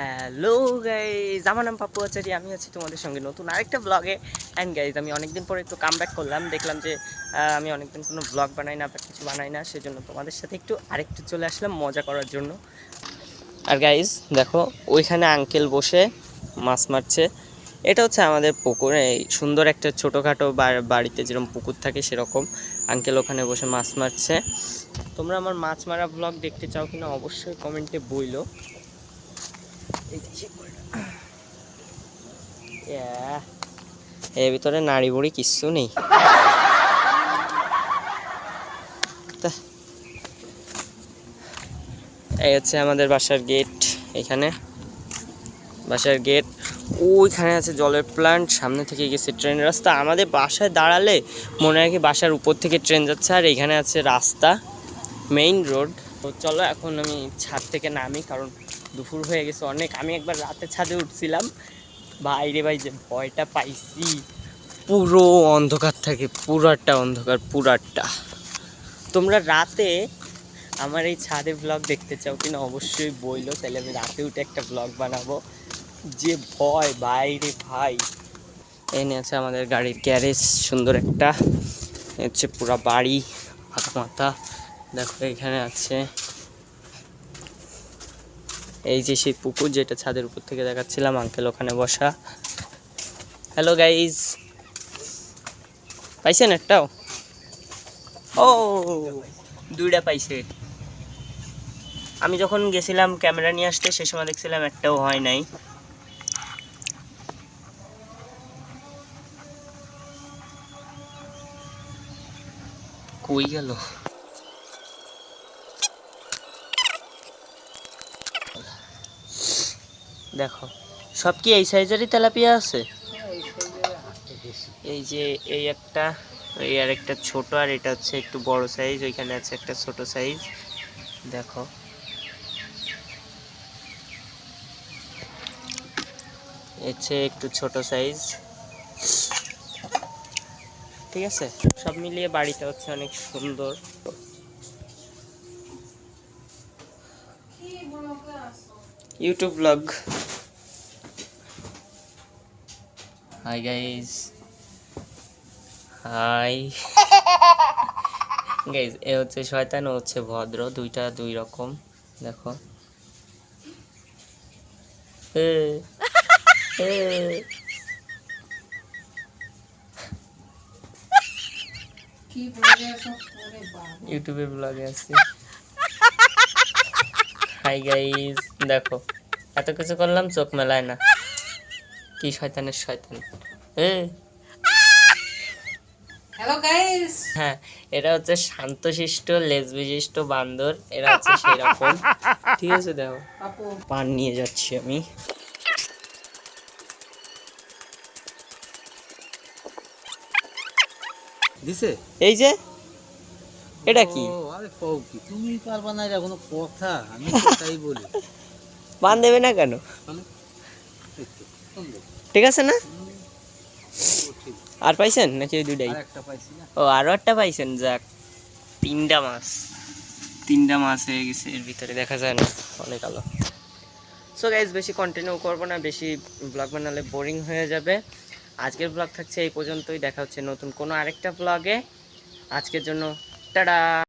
Hello guys আমার নাম পাপ্পু আচারি, আমি আছি তোমাদের সঙ্গে নতুন আরেকটা ব্লগে অ্যান্ড গাইজ আমি অনেকদিন পরে একটু কাম ব্যাক করলাম। দেখলাম যে আমি অনেকদিন কোনো ব্লগ বানাই না বা কিছু বানাই না, সেজন্য তোমাদের সাথে একটু আরেকটু চলে আসলাম মজা করার জন্য। আর গাইজ দেখো, ওইখানে আঙ্কেল বসে মাছ মারছে। এটা হচ্ছে আমাদের পুকুর, এই সুন্দর একটা ছোটোখাটো বাড়িতে যেরকম পুকুর থাকে সেরকম। আঙ্কেল ওখানে বসে মাছ মারছে। তোমরা আমার মাছ মারা ব্লগ দেখতে চাও কিনা অবশ্যই কমেন্টে বইলো। এর ভিতরে নাড়ি বুড়ি কিচ্ছু নেই। এই হচ্ছে আমাদের বাসার গেট এখানে। বাসার গেট ওইখানে আছে জলের প্ল্যান্ট সামনে থেকে গেছে ট্রেন রাস্তা। আমাদের বাসায় দাঁড়ালে মনে কি বাসার উপর থেকে ট্রেন যাচ্ছে, আর এখানে আছে রাস্তা মেইন রোড তো চলো, এখন আমি ছাদ থেকে নামি, কারণ দুপুর হয়ে গেছে অনেক। আমি একবার রাতে ছাদে উঠছিলাম। বাইরে ভাই, যে ভয়টা পাইছি। পুরো অন্ধকার থাকে, পুরাটা অন্ধকার, পুরাটা। তোমরা রাতে আমার এই ছাদে ব্লগ দেখতে চাও কিনা? অবশ্যই বইলো, তাহলে আমি রাতে উঠে একটা ব্লগ বানাবো। যে ভয়, বাইরে ভাই। এনে আছে আমাদের গাড়ির গ্যারেজ সুন্দর একটা। হচ্ছে পুরা বাড়ি মাথা। দেখো, এখানে আছে এই যে সেই পুকুর যেটা ছাদের উপর থেকে দেখাচ্ছিলাম, আঙ্কেল ওখানে বসা। হ্যালো গাইজ পাইছেন একটাও? ও, দুইটা পাইছে। আমি যখন গেছিলাম ক্যামেরা নিয়ে আসতে, সে সময় দেখছিলাম একটাও হয় নাই। কই গেল? দেখো, সব কি এই সাইজেরই তেলাপিয়া আছে? এই যে এই একটা, এই আর একটা ছোট, আর এটা হচ্ছে একটু বড় সাইজ, ওইখানে আছে একটা ছোট সাইজ। দেখো। হচ্ছে একটু ছোট সাইজ। ঠিক আছে? সব মিলিয়ে বাড়িটা হচ্ছে অনেক সুন্দর। YouTube blog hi guys hi guys এ হচ্ছে শয়তান ও হচ্ছে ভদ্র দুইটা দুই রকম দেখো। এ, এ। ইউটিউবে ব্লগে আছে হাই গাইজ দেখো। এত কিছু করলাম চোখ মেলায় না। কি শয়তানের শয়তান। এ। হ্যালো গাইস হ্যাঁ এটা হচ্ছে শান্তশিষ্ট লেজ বিশিষ্ট বান্দর। এরা হচ্ছে সেই রকম ঠিক আছে দেখো। পান নিয়ে যাচ্ছি আমি। দিছে? এই যে এটা কি? আরে কও কি? তুমি পারবা না এটা কোনো কথা আমি তাই বলি। পান দেবে না কেন? সুন্দর। ঠিক আছে না? আর পাইছেন নাকি পাইছি ও আরও একটা পাইছেন যাক। তিনটা মাছ। তিনটা মাছ হয়ে গেছে এর ভিতরে দেখা যায় না অনেক আলো। সো গাইজ বেশি কন্টিনিউ করব না বেশি ব্লগ বানালে বোরিং হয়ে যাবে। আজকের ব্লগ থাকছে এই পর্যন্তই দেখা হচ্ছে নতুন কোনো আরেকটা ব্লগে আজকের জন্য টাটা!